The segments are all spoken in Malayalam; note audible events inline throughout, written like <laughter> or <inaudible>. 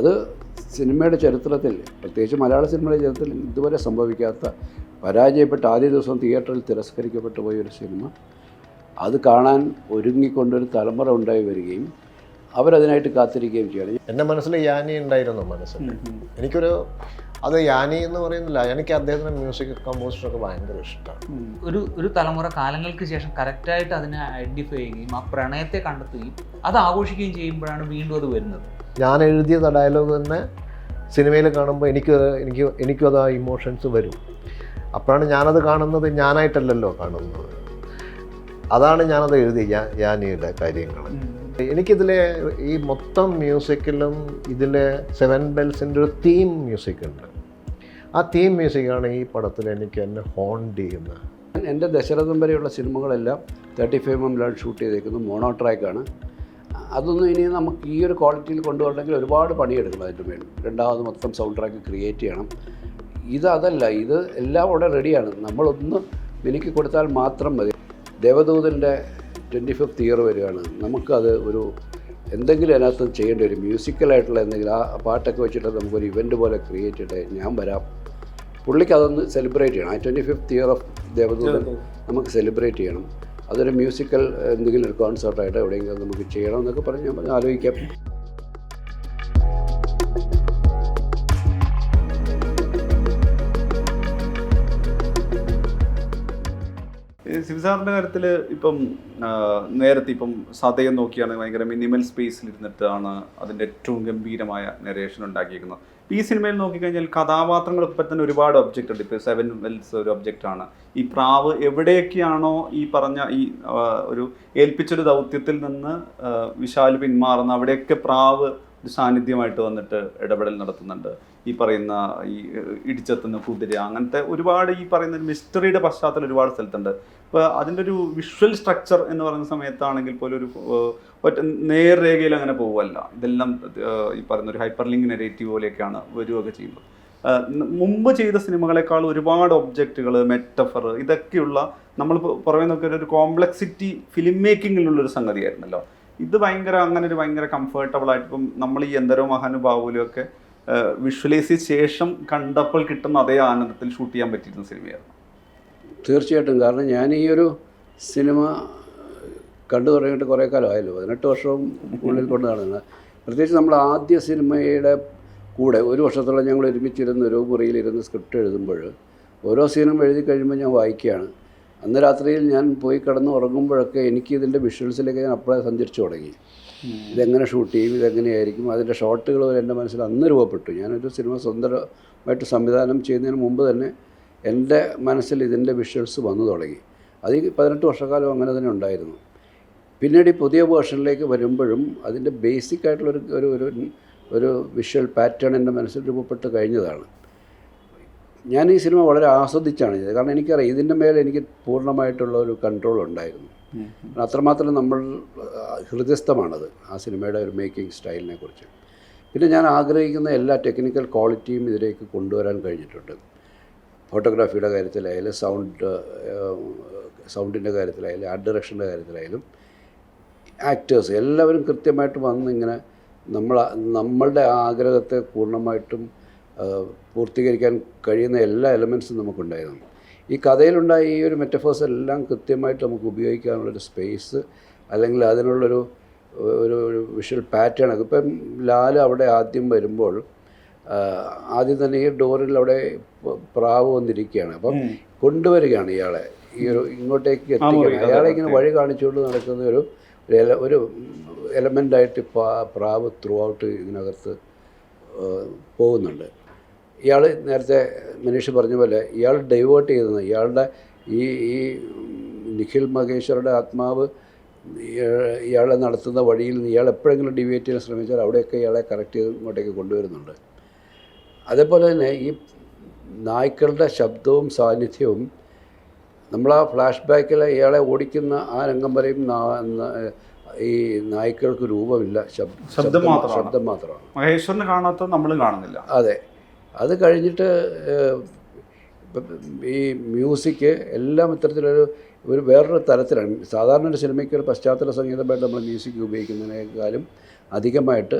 അത് സിനിമയുടെ ചരിത്രത്തിൽ പ്രത്യേകിച്ച് മലയാള സിനിമയുടെ ചരിത്രത്തിൽ ഇതുവരെ സംഭവിക്കാത്ത പരാജയപ്പെട്ട ആദ്യ ദിവസം തിയേറ്ററിൽ തിരസ്കരിക്കപ്പെട്ടു പോയ ഒരു സിനിമ. അത് കാണാൻ ഒരുങ്ങിക്കൊണ്ടൊരു തലമുറ ഉണ്ടായി വരികയും അവരതിനായിട്ട് കാത്തിരിക്കുകയും ചെയ്യണം എന്റെ മനസ്സിൽ യാനി ഉണ്ടായിരുന്നു മനസ്സിൽ. എനിക്കൊരു അത് യാനി എന്ന് പറയുന്നില്ല. എനിക്ക് അദ്ദേഹത്തിന്റെ മ്യൂസിക് കമ്പോസിഷനൊക്കെ ഭയങ്കര ഇഷ്ടമാണ്. ഒരു ഒരു തലമുറ കാലങ്ങൾക്ക് ശേഷം കറക്റ്റായിട്ട് അതിനെ ഐഡന്റിഫൈ ചെയ്യുകയും ആ പ്രണയത്തെ കണ്ടെത്തുകയും അത് ആഘോഷിക്കുകയും ചെയ്യുമ്പോഴാണ് വീണ്ടും അത് വരുന്നത്. ഞാൻ എഴുതിയ ഡയലോഗ് തന്നെ സിനിമയിൽ കാണുമ്പോൾ എനിക്ക് എനിക്ക് എനിക്കും അത് ആ ഇമോഷൻസ് വരും. അപ്പോഴാണ് ഞാനത് കാണുന്നത് ഞാനായിട്ടല്ലല്ലോ കാണുന്നത്. അതാണ് ഞാനത് എഴുതി ഞാൻ യാനിയുടെ കാര്യങ്ങൾ. എനിക്കിതിലെ ഈ മൊത്തം മ്യൂസിക്കിലും ഇതിലെ സെവൻ ബെൽസിന്റെ ഒരു തീം മ്യൂസിക് ഉണ്ട്. ആ തീം മ്യൂസിക്കാണ് ഈ പടത്തിൽ എനിക്ക് എന്നെ ഹോണ്ട് ചെയ്യുന്നത്. എന്റെ ദശരഥം വരെയുള്ള സിനിമകളെല്ലാം തേർട്ടി ഫൈവ് എമ്മിലാണ് ഷൂട്ട് ചെയ്തേക്കുന്നത്. മോണോ ട്രാക്കാണ് അതൊന്നും ഇനി നമുക്ക് ഈ ഒരു ക്വാളിറ്റിയിൽ കൊണ്ടുവരണമെങ്കിൽ ഒരുപാട് പണിയെടുക്കണം അതിന്റെ മേൽ. രണ്ടാമത് മൊത്തം സൗണ്ട് ട്രാക്ക് ക്രിയേറ്റ് ചെയ്യണം. ഇത് അതല്ല ഇത് എല്ലാം അവിടെ റെഡിയാണ് നമ്മളൊന്ന് മിനുക്കി കൊടുത്താൽ മാത്രം മതി. ദേവദൂതന്റെ ട്വന്റി ഫിഫ്ത്ത് ഇയർ വരികയാണ് നമുക്കത് ഒരു എന്തെങ്കിലും അതിനകത്ത് ചെയ്യേണ്ടി വരും. മ്യൂസിക്കലായിട്ടുള്ള എന്തെങ്കിലും ആ പാട്ടൊക്കെ വെച്ചിട്ട് നമുക്കൊരു ഇവന്റ് പോലെ ക്രിയേറ്റ് ചെയ്തിട്ട് ഞാൻ വരാം. പുള്ളിക്ക് അതൊന്ന് സെലിബ്രേറ്റ് ചെയ്യണം. ആ twenty fifth year of Devadoothan. നമുക്ക് സെലിബ്രേറ്റ് ചെയ്യണം. അതൊരു മ്യൂസിക്കൽ എന്തെങ്കിലും ഒരു കോൺസേർട്ടായിട്ട് എവിടെയെങ്കിലും നമുക്ക് ചെയ്യണം എന്നൊക്കെ പറഞ്ഞ് ഞാൻ പറഞ്ഞു ആലോചിക്കാം. സിംസാറിന്റെ കാര്യത്തിൽ ഇപ്പം നേരത്തെ ഇപ്പം സതയം നോക്കിയാണ് ഭയങ്കര മിനിമൽ സ്പേസിൽ ഇരുന്നിട്ടാണ് അതിന്റെ ഏറ്റവും ഗംഭീരമായ നെറേഷൻ ഉണ്ടാക്കിയിരിക്കുന്നത്. ഈ സിനിമയിൽ നോക്കിക്കഴിഞ്ഞാൽ കഥാപാത്രങ്ങൾ ഇപ്പം തന്നെ ഒരുപാട് ഒബ്ജക്റ്റ് ഉണ്ട്. ഇപ്പോൾ സെവൻ വെൽസ് ഒരു ഒബ്ജക്റ്റ് ആണ്. ഈ പ്രാവ് എവിടെയൊക്കെയാണോ ഈ പറഞ്ഞ ഈ ഒരു ഏൽപ്പിച്ചൊരു ദൗത്യത്തിൽ നിന്ന് വിശാൽ പിന്മാറുന്ന അവിടെയൊക്കെ പ്രാവ് സാന്നിധ്യമായിട്ട് വന്നിട്ട് ഇടപെടൽ നടത്തുന്നുണ്ട്. ഈ പറയുന്ന ഈ ഇടിച്ചെത്തുന്ന കുതിര അങ്ങനത്തെ ഒരുപാട് ഈ പറയുന്ന ഒരു മിസ്റ്ററിയുടെ പശ്ചാത്തലം ഒരുപാട് സ്ഥലത്തുണ്ട്. ഇപ്പോൾ അതിന്റെ ഒരു വിഷ്വൽ സ്ട്രക്ചർ എന്ന് പറയുന്ന സമയത്താണെങ്കിൽ പോലും ഒരു ഒറ്റ നേർരേഖയിൽ അങ്ങനെ പോകുമല്ല ഇതെല്ലാം ഈ പറയുന്ന ഒരു ഹൈപ്പർ ലിങ്ക് നെഗറ്റീവ് പോലെയൊക്കെയാണ് വരികയൊക്കെ ചെയ്യുന്നത്. മുമ്പ് ചെയ്ത സിനിമകളെക്കാൾ ഒരുപാട് ഒബ്ജക്റ്റുകൾ മെറ്റഫർ ഇതൊക്കെയുള്ള നമ്മൾ പുറമേ നോക്കിയ ഒരു കോംപ്ലക്സിറ്റി ഫിലിം മേക്കിങ്ങിലുള്ള ഒരു സംഗതിയായിരുന്നല്ലോ. ഇത് ഭയങ്കര അങ്ങനെ ഒരു ഭയങ്കര കംഫർട്ടബിൾ ആയിട്ട് ഇപ്പം നമ്മൾ ഈ എന്തരോ മഹാനുഭാവുലും ഒക്കെ വിഷ്വലൈസ് ശേഷം കണ്ടപ്പോൾ കിട്ടുന്ന അതേ ആനന്ദത്തിൽ ഷൂട്ട് ചെയ്യാൻ പറ്റിയിരുന്ന സിനിമയായിരുന്നു തീർച്ചയായിട്ടും. കാരണം ഞാൻ ഈ ഒരു സിനിമ കണ്ടു തുടങ്ങിയിട്ട് കുറേ കാലമായല്ലോ. പതിനെട്ട് വർഷവും ഉള്ളിൽ കൊണ്ട് നടന്നത് പ്രത്യേകിച്ച് നമ്മൾ ആദ്യ സിനിമയുടെ കൂടെ ഒരു വർഷത്തോളം ഞങ്ങൾ ഒരുമിച്ചിരുന്ന് ഒരു മുറിയിലിരുന്ന് സ്ക്രിപ്റ്റ് എഴുതുമ്പോൾ ഓരോ സീനും എഴുതി കഴിയുമ്പോൾ ഞാൻ വായിക്കുകയാണ്. അന്ന് രാത്രിയിൽ ഞാൻ പോയി കിടന്ന് ഉറങ്ങുമ്പോഴൊക്കെ എനിക്ക് ഇതിന്റെ വിഷ്വൽസിലേക്ക് ഞാൻ അപ്പോഴേ സഞ്ചരിച്ചു തുടങ്ങി. ഇതെങ്ങനെ ഷൂട്ട് ചെയ്യും? ഇതെങ്ങനെയായിരിക്കും? അതിന്റെ ഷോട്ടുകൾ വരെ എന്റെ മനസ്സിൽ അന്ന് രൂപപ്പെട്ടു ഞാനൊരു സിനിമ സ്വന്തമായിട്ട് സംവിധാനം ചെയ്യുന്നതിന് മുമ്പ് തന്നെ എന്റെ മനസ്സിൽ ഇതിന്റെ വിഷ്വൽസ് വന്നു തുടങ്ങി. അത് പതിനെട്ട് വർഷക്കാലം അങ്ങനെ തന്നെ ഉണ്ടായിരുന്നു. പിന്നീട് ഈ പുതിയ വേർഷനിലേക്ക് വരുമ്പോഴും അതിന്റെ ബേസിക് ആയിട്ടുള്ളൊരു ഒരു ഒരു ഒരു വിഷ്വൽ പാറ്റേൺ എന്റെ മനസ്സിൽ രൂപപ്പെട്ട് കഴിഞ്ഞതാണ്. ഞാൻ ഈ സിനിമ വളരെ ആസ്വദിച്ചാണ് ചെയ്തത്. കാരണം എനിക്കറിയാം ഇതിന്റെ മേലെ എനിക്ക് പൂർണമായിട്ടുള്ള ഒരു കൺട്രോൾ ഉണ്ടായിരുന്നു. അത്രമാത്രം നമ്മൾ ഹൃദയസ്ഥമാണത് ആ സിനിമയുടെ ഒരു മേക്കിംഗ് സ്റ്റൈലിനെ കുറിച്ച്. പിന്നെ ഞാൻ ആഗ്രഹിക്കുന്ന എല്ലാ ടെക്നിക്കൽ ക്വാളിറ്റിയും ഇതിലേക്ക് കൊണ്ടുവരാൻ കഴിഞ്ഞിട്ടുണ്ട്. ഫോട്ടോഗ്രാഫിയുടെ കാര്യത്തിലായാലും സൗണ്ട് സൗണ്ടിന്റെ കാര്യത്തിലായാലും ആർട്ട് ഡയറക്ഷന്റെ കാര്യത്തിലായാലും ആക്ടേഴ്സ് എല്ലാവരും കൃത്യമായിട്ട് വന്ന് ഇങ്ങനെ നമ്മൾ നമ്മളുടെ ആഗ്രഹത്തെ പൂർണമായിട്ടും പൂർത്തീകരിക്കാൻ കഴിയുന്ന എല്ലാ എലമെൻസും നമുക്കുണ്ടായിരുന്നു. ഈ കഥയിലുണ്ടായ ഈ ഒരു മെറ്റഫേഴ്സ് എല്ലാം കൃത്യമായിട്ട് നമുക്ക് ഉപയോഗിക്കാനുള്ളൊരു സ്പേസ് അല്ലെങ്കിൽ അതിനുള്ളൊരു ഒരു ഒരു വിഷ്വൽ പാറ്റേൺ ഒക്കെ ഇപ്പം ലാൽ അവിടെ ആദ്യം വരുമ്പോൾ ആദ്യം തന്നെ ഈ ഡോറിൽ അവിടെ പ്രാവ് വന്നിരിക്കുകയാണ്. അപ്പം കൊണ്ടുവരികയാണ് ഇയാളെ. ഈ ഒരു ഇങ്ങോട്ടേക്ക് എത്തിക്കുകയാണ്. അയാളെ ഇങ്ങനെ വഴി കാണിച്ചുകൊണ്ട് നടക്കുന്ന ഒരു ഒരു എലമെന്റായിട്ട് പ്രാവ് ത്രൂ ഔട്ട് ഇതിനകത്ത് പോകുന്നുണ്ട്. ഇയാൾ നേരത്തെ മനീഷ് പറഞ്ഞ പോലെ ഇയാൾ ഡൈവേർട്ട് ചെയ്തത് ഇയാളുടെ ഈ ഈ നിഖിൽ മഹേശ്വരുടെ ആത്മാവ് ഇയാളെ നടത്തുന്ന വഴിയിൽ നിന്ന് ഇയാൾ എപ്പോഴെങ്കിലും ഡിവേറ്റ് ചെയ്യാൻ ശ്രമിച്ചാൽ അവിടെയൊക്കെ ഇയാളെ കറക്റ്റ് ചെയ്ത് ഇങ്ങോട്ടേക്ക് കൊണ്ടുവരുന്നുണ്ട്. അതേപോലെ തന്നെ ഈ നായ്ക്കളുടെ ശബ്ദവും സാന്നിധ്യവും നമ്മൾ ആ ഫ്ലാഷ് ബാക്കിൽ ഇയാളെ ഓടിക്കുന്ന ആ രംഗം വരെയും ഈ നായ്ക്കൾക്ക് രൂപമില്ല. ശബ്ദ ശബ്ദം മാത്രമാണ്. ശബ്ദം മാത്രമാണ്. മഹേശ്വരനെ കാണാത്ത നമ്മൾ കാണുന്നില്ല. അതെ. അത് കഴിഞ്ഞിട്ട് ഈ മ്യൂസിക് എല്ലാം ഇത്തരത്തിലൊരു ഒരു വേറൊരു തരത്തിലാണ്. സാധാരണ ഒരു സിനിമയ്ക്ക് ഒരു പശ്ചാത്തല സംഗീതമായിട്ട് നമ്മൾ മ്യൂസിക് ഉപയോഗിക്കുന്നതിനേക്കാളും അധികമായിട്ട്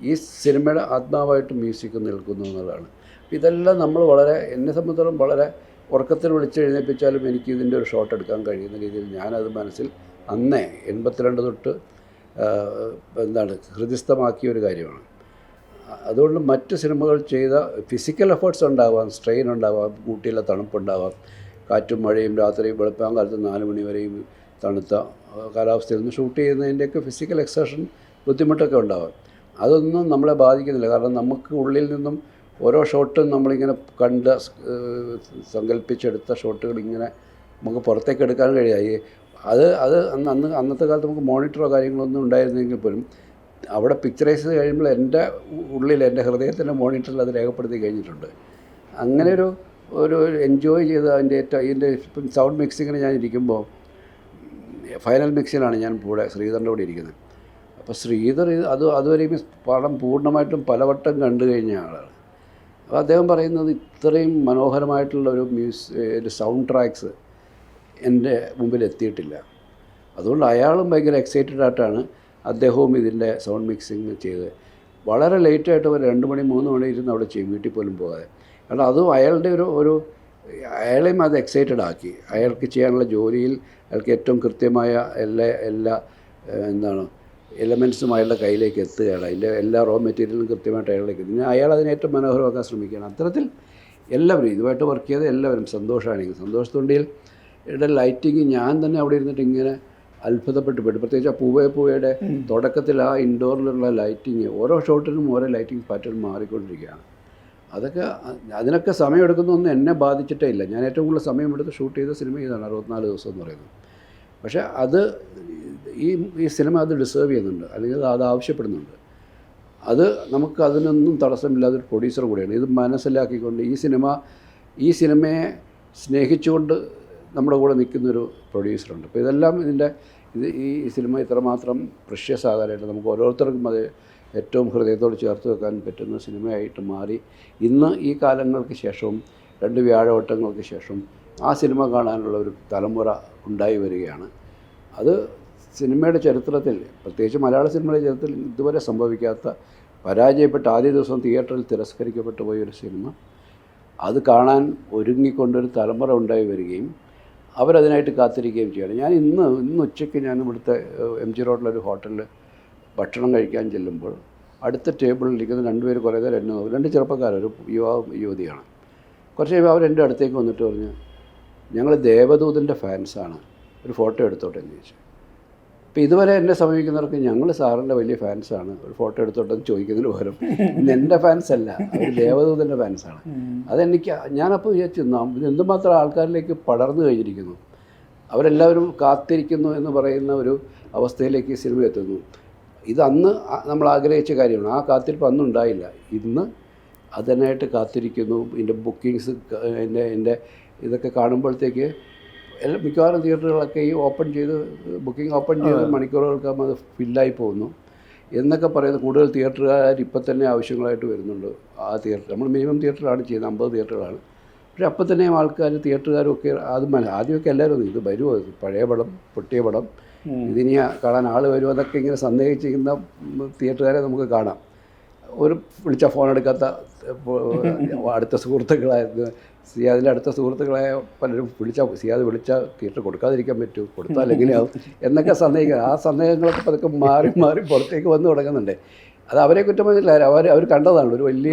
ഈ സിനിമയുടെ ആത്മാവായിട്ട് മ്യൂസിക് നിൽക്കുന്നു എന്നുള്ളതാണ്. ഇതെല്ലാം നമ്മൾ വളരെ എന്നെ സംബന്ധിച്ചിടത്തോളം വളരെ ഉറക്കത്തിൽ വിളിച്ച് എഴുന്നേൽപ്പിച്ചാലും എനിക്ക് ഇതിന്റെ ഒരു ഷോട്ട് എടുക്കാൻ കഴിയുന്ന രീതിയിൽ ഞാനത് മനസ്സിൽ അന്നേ എൺപത്തിരണ്ട് തൊട്ട് എന്താണ് ഹൃദയസ്ഥമാക്കിയ ഒരു കാര്യമാണ്. അതുകൊണ്ട് മറ്റ് സിനിമകൾ ചെയ്ത ഫിസിക്കൽ എഫേർട്സ് ഉണ്ടാവാം സ്ട്രെയിൻ ഉണ്ടാവാം ഊട്ടിയിലെ തണുപ്പുണ്ടാവാം കാറ്റും മഴയും രാത്രിയും വെളുപ്പാൻ കാലത്ത് നാല് മണി വരെയും തണുത്ത കാലാവസ്ഥയിൽ നിന്ന് ഷൂട്ട് ചെയ്യുന്നതിന്റെയൊക്കെ ഫിസിക്കൽ എക്സേഷൻ ബുദ്ധിമുട്ടൊക്കെ ഉണ്ടാവാം. അതൊന്നും നമ്മളെ ബാധിക്കുന്നില്ല. കാരണം നമുക്ക് ഉള്ളിൽ നിന്നും ഓരോ ഷോട്ടും നമ്മളിങ്ങനെ കണ്ട് സങ്കല്പിച്ചെടുത്ത ഷോട്ടുകൾ ഇങ്ങനെ നമുക്ക് പുറത്തേക്ക് എടുക്കാൻ കഴിയായി അത് അത് അന്ന് അന്ന് അന്നത്തെ കാലത്ത് നമുക്ക് മോണിറ്ററോ കാര്യങ്ങളോ ഒന്നും ഉണ്ടായിരുന്നെങ്കിൽ പോലും അവിടെ പിക്ചറൈസ് കഴിയുമ്പോൾ എന്റെ ഉള്ളിൽ എന്റെ ഹൃദയത്തിന്റെ മോണിറ്ററിൽ അത് രേഖപ്പെടുത്തി കഴിഞ്ഞിട്ടുണ്ട്. അങ്ങനെ ഒരു ഒരു എൻജോയ് ചെയ്ത് അതിന്റെ ഏറ്റവും അതിന്റെ ഇപ്പം സൗണ്ട് മിക്സിങ്ങിന് ഞാൻ ഇരിക്കുമ്പോൾ ഫൈനൽ മിക്സിലാണ് ഞാൻ കൂടെ ശ്രീധറിന്റെ കൂടെ ഇരിക്കുന്നത്. അപ്പോൾ ശ്രീധർ അത് അതുവരെയും പടം പൂർണമായിട്ടും പലവട്ടം കണ്ടു കഴിഞ്ഞ ആളാണ്. അപ്പോൾ അദ്ദേഹം പറയുന്നത് ഇത്രയും മനോഹരമായിട്ടുള്ള ഒരു മ്യൂസ് ഒരു സൗണ്ട് ട്രാക്സ് എന്റെ മുമ്പിൽ എത്തിയിട്ടില്ല. അതുകൊണ്ട് അയാളും ഭയങ്കര എക്സൈറ്റഡ് ആയിട്ടാണ് അദ്ദേഹവും ഇതിന്റെ സൗണ്ട് മിക്സിങ് ചെയ്ത്. വളരെ ലേറ്റായിട്ട് ഒരു രണ്ട് മണി മൂന്ന് മണി ഇരുന്ന് അവിടെ ചെയ്യും വീട്ടിൽ പോലും പോകാതെ. കാരണം അതും അയാളുടെ ഒരു ഒരു അയാളെയും അത് എക്സൈറ്റഡ് ആക്കി. അയാൾക്ക് ചെയ്യാനുള്ള ജോലിയിൽ അയാൾക്ക് ഏറ്റവും കൃത്യമായ എല്ലാ എല്ലാ എന്താണ് എലമെൻസും അയാളുടെ കയ്യിലേക്ക് എത്തുകയാണ്. അതിന്റെ എല്ലാ റോ മെറ്റീരിയലും കൃത്യമായിട്ട് അയാളിലേക്ക് എത്തുന്നു അയാൾ അതിനെ ഏറ്റവും മനോഹരമാക്കാൻ ശ്രമിക്കുകയാണ്. അത്തരത്തിൽ എല്ലാവരും ഇതുമായിട്ട് വർക്ക് ചെയ്ത എല്ലാവരും സന്തോഷത്തുണ്ടിയിൽ ഇവിടെ ലൈറ്റിങ് ഞാൻ തന്നെ അവിടെ ഇരുന്നിട്ട് ഇങ്ങനെ അത്ഭുതപ്പെട്ടു പോയിട്ട് പ്രത്യേകിച്ച് ആ പൂവേ പൂവയുടെ തുടക്കത്തിൽ ആ ഇൻഡോറിലുള്ള ലൈറ്റിങ് ഓരോ ഷോട്ടിനും ഓരോ ലൈറ്റിംഗ് പാറ്റേൺ മാറിക്കൊണ്ടിരിക്കുകയാണ്. അതൊക്കെ അതിനൊക്കെ സമയമെടുക്കുന്നൊന്നും എന്നെ ബാധിച്ചിട്ടേ ഇല്ല. ഞാൻ ഏറ്റവും കൂടുതൽ സമയമെടുത്ത് ഷൂട്ട് ചെയ്ത സിനിമ ഇതാണ് അറുപത്തിനാല് ദിവസം എന്ന് പറയുന്നത്. പക്ഷേ അത് ഈ ഈ സിനിമ അത് ഡിസേർവ് ചെയ്യുന്നുണ്ട്. അല്ലെങ്കിൽ അത് അത് ആവശ്യപ്പെടുന്നുണ്ട്. അത് നമുക്ക് അതിനൊന്നും തടസ്സമില്ലാതെ ഒരു പ്രൊഡ്യൂസർ കൂടിയാണ്. ഇത് മനസ്സിലാക്കിക്കൊണ്ട് ഈ സിനിമ ഈ സിനിമയെ സ്നേഹിച്ചുകൊണ്ട് നമ്മുടെ കൂടെ നിൽക്കുന്നൊരു പ്രൊഡ്യൂസറുണ്ട്. അപ്പോൾ ഇതെല്ലാം ഇതിന്റെ ഇത് ഈ സിനിമ ഇത്രമാത്രം പ്രഷ്യസ് ആകാനായിട്ട് നമുക്ക് ഓരോരുത്തർക്കും അത് ഏറ്റവും ഹൃദയത്തോട് ചേർത്ത് വെക്കാൻ പറ്റുന്ന സിനിമയായിട്ട് മാറി. ഇന്ന് ഈ കാലങ്ങൾക്ക് ശേഷവും രണ്ട് വ്യാഴവട്ടങ്ങൾക്ക് ശേഷം ആ സിനിമ കാണാനുള്ള ഒരു തലമുറ ഉണ്ടായി വരികയാണ്. അത് സിനിമയുടെ ചരിത്രത്തിൽ പ്രത്യേകിച്ച് മലയാള സിനിമയുടെ ചരിത്രത്തിൽ ഇതുവരെ സംഭവിക്കാത്ത പരാജയപ്പെട്ട ആദ്യ ദിവസം തിയേറ്ററിൽ തിരസ്കരിക്കപ്പെട്ടു പോയൊരു സിനിമ. അത് കാണാൻ ഒരുങ്ങിക്കൊണ്ടൊരു തലമുറ ഉണ്ടായി വരികയും അവരതിനായിട്ട് കാത്തിരിക്കുകയും ചെയ്യണം. ഞാൻ ഇന്ന് ഇന്ന് ഉച്ചയ്ക്ക് ഞാൻ ഇവിടുത്തെ എം ജി റോഡിലൊരു ഹോട്ടലിൽ ഭക്ഷണം കഴിക്കാൻ ചെല്ലുമ്പോൾ അടുത്ത ടേബിളിൽ ഇരിക്കുന്ന രണ്ടുപേർ കുറേ നേരം എന്നെ രണ്ട് ചെറുപ്പക്കാരൊരു യുവാവും യുവതിയാണ്. കുറച്ച് അവർ എന്റെ അടുത്തേക്ക് വന്നിട്ട് പറഞ്ഞു ഞങ്ങൾ ദേവദൂതന്റെ ഫാൻസാണ് ഒരു ഫോട്ടോ എടുത്തോട്ടെ എന്ന് ചോദിച്ചു. അപ്പോൾ ഇതുവരെ എന്നെ സമീപിക്കുന്നവർക്ക് ഞങ്ങൾ സാറിന്റെ വലിയ ഫാൻസാണ്. ഒരു ഫോട്ടോ എടുത്തോട്ടെന്ന് ചോദിക്കുന്നതിന് പകരം. എന്റെ ഫാൻസ് അല്ല ദേവദൂതന്റെ ഫാൻസാണ് അതെനിക്ക് ഞാനപ്പോൾ വിചാരിച്ചു നാം ഇത് എന്തുമാത്രം ആൾക്കാരിലേക്ക് പടർന്നു കഴിഞ്ഞിരിക്കുന്നു? അവരെല്ലാവരും കാത്തിരിക്കുന്നു എന്ന് പറയുന്ന ഒരു അവസ്ഥയിലേക്ക് സിനിമ എത്തുന്നു. ഇത് അന്ന് നമ്മൾ ആഗ്രഹിച്ച കാര്യമാണ്. ആ കാത്തിരിപ്പ് അന്നുണ്ടായില്ല ഇന്ന് അതിനായിട്ട് കാത്തിരിക്കുന്നു. ഇതിന്റെ ബുക്കിങ്സ് എന്റെ എന്റെ ഇതൊക്കെ കാണുമ്പോഴത്തേക്ക് എല്ലാ മിക്കവാറും തിയേറ്ററുകളൊക്കെ ഈ ഓപ്പൺ ചെയ്ത് ബുക്കിംഗ് ഓപ്പൺ ചെയ്ത് മണിക്കൂറുകൾക്കാകുമ്പോൾ അത് ഫില്ലായി പോകുന്നു. എന്നൊക്കെ പറയുന്നത് കൂടുതൽ തിയേറ്ററുകാർ ഇപ്പം തന്നെ ആവശ്യങ്ങളായിട്ട് വരുന്നുണ്ട്. ആ തിയേറ്റർ നമ്മൾ മിനിമം തിയേറ്ററാണ് ചെയ്യുന്നത് അമ്പത് തിയേറ്ററുകളാണ്. പക്ഷേ അപ്പം തന്നെ ആൾക്കാർ തിയേറ്ററുകാരും ഒക്കെ അത് മല ആദ്യമൊക്കെ എല്ലാവരും ഇത് വരുമോ ഇത് പഴയ പടം പൊട്ടിയ പടം ഇതിനി കാണാൻ ആൾ വരുമോ അതൊക്കെ ഇങ്ങനെ സന്ദേഹിച്ചിരിക്കുന്ന തിയേറ്ററുകാരെ നമുക്ക് കാണാം. ഒരു വിളിച്ച ഫോൺ എടുക്കാത്ത അടുത്ത സുഹൃത്തുക്കളായിരുന്നു സിയാദിന്റെ അടുത്ത സുഹൃത്തുക്കളെ പലരും വിളിച്ചാൽ സിയാദ് വിളിച്ചാൽ തിയേറ്റർ കൊടുക്കാതിരിക്കാൻ പറ്റൂ. കൊടുത്താൽ എങ്ങനെയാവും എന്നൊക്കെ സന്ദേഹിക്കുക. ആ സന്ദേഹങ്ങളൊക്കെ പതുക്കെ മാറി മാറി പുറത്തേക്ക് വന്നു തുടങ്ങുന്നുണ്ട്. അത് അവരെ കുറ്റം പറഞ്ഞില്ല അവർ അവർ കണ്ടതാണ്. ഒരു വലിയ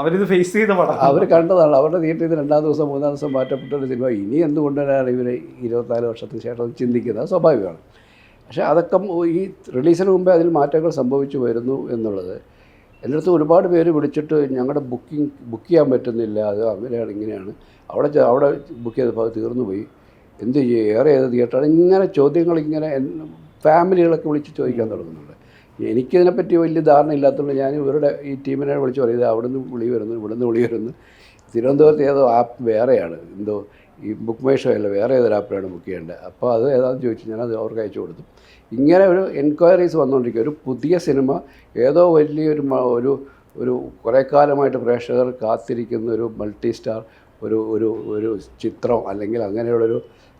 അവരിത് ഫേസ് ചെയ്ത പടം. അവർ കണ്ടതാണ്. അവരുടെ തിയേറ്ററിൽ രണ്ടാം ദിവസം മൂന്നാം ദിവസം മാറ്റപ്പെട്ട ഒരു സിനിമ. ഇനി എന്തുകൊണ്ടാണ് ഇവർ ഇരുപത്തിനാല് വർഷത്തിന് ശേഷം ചിന്തിക്കുന്നത്? സ്വാഭാവികമാണ്. പക്ഷേ അതൊക്കെ ഈ റിലീസിന് മുമ്പേ അതിൽ മാറ്റങ്ങൾ സംഭവിച്ചു വരുന്നു എന്നുള്ളത് എന്റെ അടുത്ത് ഒരുപാട് പേര് വിളിച്ചിട്ട് ഞങ്ങളുടെ ബുക്കിംഗ് ബുക്ക് ചെയ്യാൻ പറ്റുന്നില്ല അത് അങ്ങനെയാണ് ഇങ്ങനെയാണ്. അവിടെ അവിടെ ബുക്ക് ചെയ്തപ്പോൾ അത് തീർന്നു പോയി. എന്ത് ചെയ്യും ഏറെ ഏത് തിയേറ്ററാണ് ഇങ്ങനെ ചോദ്യങ്ങൾ ഇങ്ങനെ ഫാമിലികളൊക്കെ വിളിച്ച് ചോദിക്കാൻ തുടങ്ങുന്നുണ്ട്. എനിക്കിതിനെപ്പറ്റി വലിയ ധാരണ ഇല്ലാത്തതുകൊണ്ട് ഞാൻ ഇവരുടെ ഈ ടീമിനെ വിളിച്ച് പറയും അവിടുന്ന് വിളി വരുന്നു ഇവിടെ നിന്ന് വിളി വരുന്നു. തിരുവനന്തപുരത്ത് ഏതോ ആപ്പ് വേറെയാണ് എന്തോ ഈ ബുക്ക് മൈ ഷോ അല്ല വേറെ ഏതൊരു ആപ്പിലാണ് ബുക്ക് ചെയ്യേണ്ടത്. അപ്പോൾ അത് ഏതാണെന്ന് ചോദിച്ചു ഞാനത് അവർക്ക് അയച്ചു കൊടുത്തു. ഇങ്ങനെ ഒരു എൻക്വയറീസ് വന്നുകൊണ്ടിരിക്കുക. ഒരു പുതിയ സിനിമ ഏതോ വലിയൊരു ഒരു ഒരു കുറേ കാലമായിട്ട് പ്രേക്ഷകർ കാത്തിരിക്കുന്ന ഒരു മൾട്ടി സ്റ്റാർ ഒരു ഒരു ഒരു ചിത്രം അല്ലെങ്കിൽ അങ്ങനെയുള്ളൊരു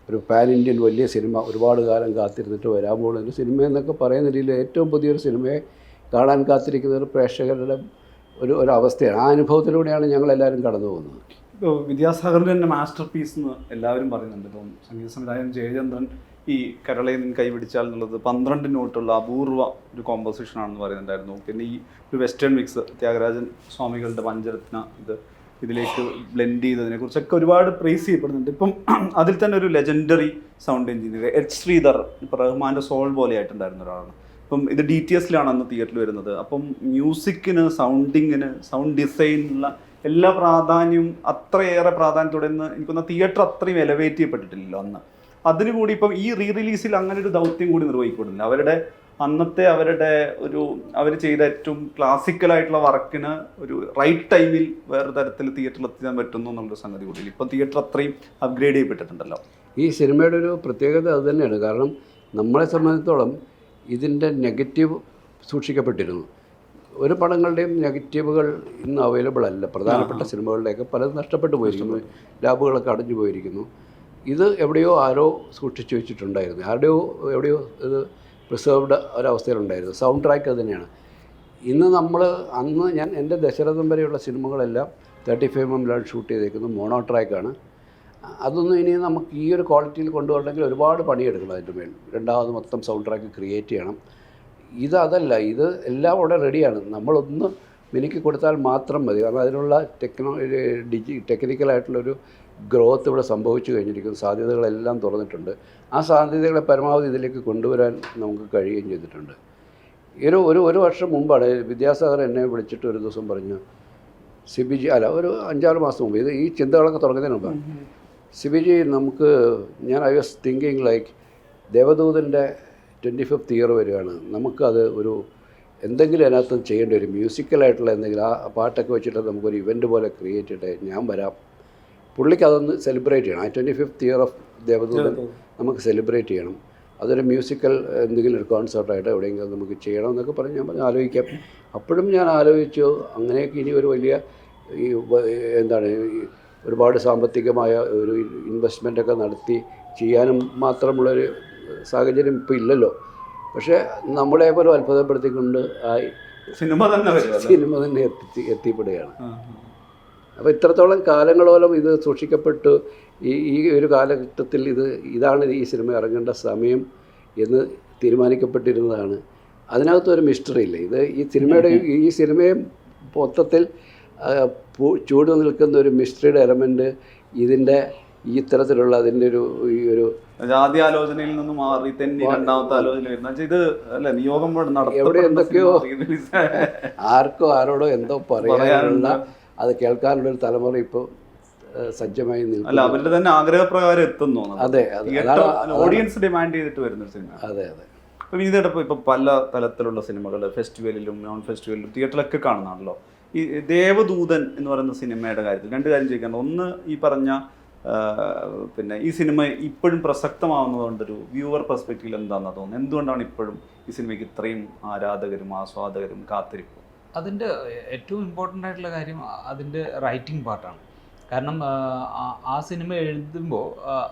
ഒരു പാൻ ഇന്ത്യൻ വലിയ സിനിമ ഒരുപാട് കാലം കാത്തിരുന്നിട്ട് വരാൻ പോകുന്ന ഒരു സിനിമ എന്നൊക്കെ പറയുന്ന രീതിയിൽ ഏറ്റവും പുതിയൊരു സിനിമയെ കാണാൻ കാത്തിരിക്കുന്ന ഒരു പ്രേക്ഷകരുടെ ഒരു ഒരു അവസ്ഥയാണ്. ആ അനുഭവത്തിലൂടെയാണ് ഞങ്ങളെല്ലാവരും കടന്നു പോകുന്നത്. ഇപ്പോൾ വിദ്യാസാഗറിന്റെ തന്നെ മാസ്റ്റർ പീസ് എന്ന് എല്ലാവരും പറയുന്നുണ്ട്. ഇപ്പം സംഗീത സംവിധായകൻ ജയചന്ദ്രൻ ഈ കരളയിൽ നിന്ന് കൈപിടിച്ചാൽ എന്നുള്ളത് പന്ത്രണ്ട് നോട്ടുള്ള അപൂർവ ഒരു കോമ്പോസിഷൻ ആണെന്ന് പറയുന്നുണ്ടായിരുന്നു. പിന്നെ ഈ ഒരു വെസ്റ്റേൺ മിക്സ് ത്യാഗരാജൻ സ്വാമികളുടെ പഞ്ചരത്ന ഇത് ഇതിലേക്ക് ബ്ലെൻഡ് ചെയ്തതിനെ കുറിച്ചൊക്കെ ഒരുപാട് പ്രൈസ് ചെയ്യപ്പെടുന്നുണ്ട്. ഇപ്പം <clears throat> അതിൽ തന്നെ ഒരു legendary sound engineer H Sreedhar ഇപ്പം റഹ്മാന്റെ സോൾ പോലെ ആയിട്ടുണ്ടായിരുന്ന ഒരാളാണ്. അപ്പം ഇത് ഡി ടി എസിലാണ് അന്ന് തിയേറ്ററിൽ വരുന്നത്. അപ്പം മ്യൂസിക്കിന് സൗണ്ടിങ്ങിന് സൗണ്ട് ഡിസൈനുള്ള എല്ലാ പ്രാധാന്യവും അത്രയേറെ പ്രാധാന്യത്തോടെ ഇന്ന് എനിക്കൊന്ന് തിയേറ്റർ അത്രയും എലവേറ്റ് ചെയ്യപ്പെട്ടിട്ടില്ലല്ലോ അന്ന്. അതിനു കൂടി ഇപ്പം ഈ റീ റിലീസിൽ അങ്ങനെ ഒരു ദൗത്യം കൂടി നിർവഹിക്കപ്പെടുന്നില്ല അവരുടെ അന്നത്തെ അവരുടെ ഒരു അവർ ചെയ്ത ഏറ്റവും ക്ലാസിക്കലായിട്ടുള്ള വർക്കിന് ഒരു റൈറ്റ് ടൈമിൽ വേറെ തരത്തിൽ തിയേറ്ററിൽ എത്തിക്കാൻ പറ്റുന്നു എന്നുള്ളൊരു സംഗതി കൂടി. ഇപ്പം തിയേറ്റർ അത്രയും അപ്ഗ്രേഡ് ചെയ്യപ്പെട്ടിട്ടുണ്ടല്ലോ. ഈ സിനിമയുടെ ഒരു പ്രത്യേകത അത് തന്നെയാണ്. കാരണം നമ്മളെ സംബന്ധിച്ചിടത്തോളം ഇതിന്റെ നെഗറ്റീവ് സൂക്ഷിക്കപ്പെട്ടിരുന്നു. ഒരു പടങ്ങളുടെയും നെഗറ്റീവുകൾ ഇന്ന് അവൈലബിൾ അല്ല. പ്രധാനപ്പെട്ട സിനിമകളുടെയൊക്കെ പലതും നഷ്ടപ്പെട്ടു പോയിരിക്കുന്നു. ലാബുകളൊക്കെ അടഞ്ഞു പോയിരിക്കുന്നു. ഇത് എവിടെയോ ആരോ സൂക്ഷിച്ചു വെച്ചിട്ടുണ്ടായിരുന്നു. ആരുടെയോ എവിടെയോ ഇത് പ്രിസേർവ്ഡ് ഒരവസ്ഥയിലുണ്ടായിരുന്നു. സൗണ്ട് ട്രാക്ക് അത് തന്നെയാണ്. ഇന്ന് നമ്മൾ അന്ന് ഞാൻ എന്റെ ദശരഥം വരെയുള്ള സിനിമകളെല്ലാം തേർട്ടി ഫൈവ് എമ്മിലാണ് ഷൂട്ട് ചെയ്തേക്കുന്നത്. മോണോ ട്രാക്കാണ് അതൊന്നും ഇനി നമുക്ക് ഈ ഒരു ക്വാളിറ്റിയിൽ കൊണ്ടുവരണമെങ്കിൽ ഒരുപാട് പണിയെടുക്കണം അതിന്റെ മേൽ. രണ്ടാമത് മൊത്തം സൗണ്ട് ട്രാക്ക് ക്രിയേറ്റ് ചെയ്യണം. ഇത് അതല്ല ഇത് എല്ലാം അവിടെ റെഡിയാണ് നമ്മളൊന്ന് മിനുക്കി കൊടുത്താൽ മാത്രം മതി. കാരണം അതിനുള്ള ടെക്നോ ഡിജി ടെക്നിക്കലായിട്ടുള്ളൊരു ഗ്രോത്ത് ഇവിടെ സംഭവിച്ചു കഴിഞ്ഞിരിക്കുന്നു. സാധ്യതകളെല്ലാം തുറന്നിട്ടുണ്ട്. ആ സാധ്യതകളെ പരമാവധി ഇതിലേക്ക് കൊണ്ടുവരാൻ നമുക്ക് കഴിയുകയും ചെയ്തിട്ടുണ്ട്. ഒരു ഒരു ഒരു വർഷം മുമ്പാണ് വിദ്യാസാഗർ എന്നെ വിളിച്ചിട്ട് ഒരു ദിവസം പറഞ്ഞു സിബിജി അല്ല ഒരു അഞ്ചാറ് മാസം മുമ്പ് ഇത് ഈ ചിന്തകളൊക്കെ തുടങ്ങുന്നതിന് മുമ്പ്. സിബിജി നമുക്ക് ഞാൻ ഐ വാസ് തിങ്കിങ് ലൈക്ക് ദേവദൂതന്റെ ട്വന്റി ഫിഫ്ത്ത് ഇയർ വരികയാണ് നമുക്കത് ഒരു എന്തെങ്കിലും അതിനകത്ത് ചെയ്യേണ്ടി വരും. മ്യൂസിക്കലായിട്ടുള്ള എന്തെങ്കിലും ആ പാട്ടൊക്കെ വെച്ചിട്ട് നമുക്കൊരു ഇവന്റ് പോലെ ക്രിയേറ്റ് ചെയ്യട്ടെ ഞാൻ വരാം. പുള്ളിക്ക് അതൊന്ന് സെലിബ്രേറ്റ് ചെയ്യണം. ആ twenty fifth year of Devadoothan. നമുക്ക് സെലിബ്രേറ്റ് ചെയ്യണം. അതൊരു മ്യൂസിക്കൽ എന്തെങ്കിലും ഒരു കോൺസേർട്ടായിട്ട് എവിടെയെങ്കിലും നമുക്ക് ചെയ്യണം എന്നൊക്കെ പറഞ്ഞ് ഞാൻ പറഞ്ഞു ആലോചിക്കാം. അപ്പോഴും ഞാൻ ആലോചിച്ചു അങ്ങനെയൊക്കെ ഇനി ഒരു വലിയ ഈ എന്താണ് ഒരുപാട് സാമ്പത്തികമായ ഒരു ഇൻവെസ്റ്റ്മെന്റൊക്കെ നടത്തി ചെയ്യാനും മാത്രമുള്ളൊരു സാഹചര്യം ഇപ്പോൾ ഇല്ലല്ലോ. പക്ഷേ നമ്മളെ പോലും അത്ഭുതപ്പെടുത്തിക്കൊണ്ട് ആ സിനിമ തന്നെ സിനിമ തന്നെ എത്തി എത്തിപ്പെടുകയാണ്. അപ്പോൾ ഇത്രത്തോളം കാലങ്ങളോളം ഇത് സൂക്ഷിക്കപ്പെട്ട്. ഈ ഈ ഒരു കാലഘട്ടത്തിൽ ഇത് ഇതാണ് ഈ സിനിമ ഇറങ്ങേണ്ട സമയം എന്ന് തീരുമാനിക്കപ്പെട്ടിരുന്നതാണ്. അതിനകത്തൊരു മിസ്റ്ററി ഇല്ല? ഇത് ഈ സിനിമയുടെ ഈ സിനിമയെ മൊത്തത്തിൽ ചൂട് നിൽക്കുന്ന ഒരു മിസ്റ്ററിയുടെ എലമെന്റ് ഇതിന്റെ ഈ ഇത്തരത്തിലുള്ള അതിന്റെ ഒരു ഈ ഒരു ആദ്യ ആലോചനയിൽ നിന്ന് മാറി തന്നെ രണ്ടാമത്തെ ആലോചന വരുന്ന ഇത് അല്ല നിയോഗം എവിടെ എന്തൊക്കെയോ ആർക്കോ ആരോടോ എന്തോ പറയാനുള്ള അത് കേൾക്കാനുള്ള ഒരു തലമുറ ഇപ്പോൾ സജ്ജമായി അല്ല അവരുടെ തന്നെ ആഗ്രഹപ്രകാരം എത്തുന്നു അതെ ഓഡിയൻസ് ഡിമാൻഡ് ചെയ്തിട്ട് വരുന്ന സിനിമ. അതെ അതെ. അപ്പം ഇതിനിടപ്പ് ഇപ്പം പല തലത്തിലുള്ള സിനിമകൾ ഫെസ്റ്റിവലിലും നോൺ ഫെസ്റ്റിവലിലും തിയേറ്ററിലൊക്കെ കാണുന്നതാണല്ലോ. ഈ ദേവദൂതൻ എന്ന് പറയുന്ന സിനിമയുടെ കാര്യത്തിൽ രണ്ട് കാര്യം ചോദിക്കാൻ ഒന്ന് ഈ പറഞ്ഞ പിന്നെ ഈ സിനിമ ഇപ്പോഴും പ്രസക്തമാവുന്നതുകൊണ്ടൊരു വ്യൂവർ പെർസ്പെക്റ്റീവിൽ എന്താണെന്ന് തോന്നുന്നത്? എന്തുകൊണ്ടാണ് ഇപ്പോഴും ഈ സിനിമയ്ക്ക് ഇത്രയും ആരാധകരും ആസ്വാദകരും കാത്തിരിപ്പും? അതിന്റെ ഏറ്റവും ഇമ്പോർട്ടന്റ് ആയിട്ടുള്ള കാര്യം അതിന്റെ റൈറ്റിംഗ് പാർട്ടാണ് കാരണം ആ, സിനിമ എഴുതുമ്പോൾ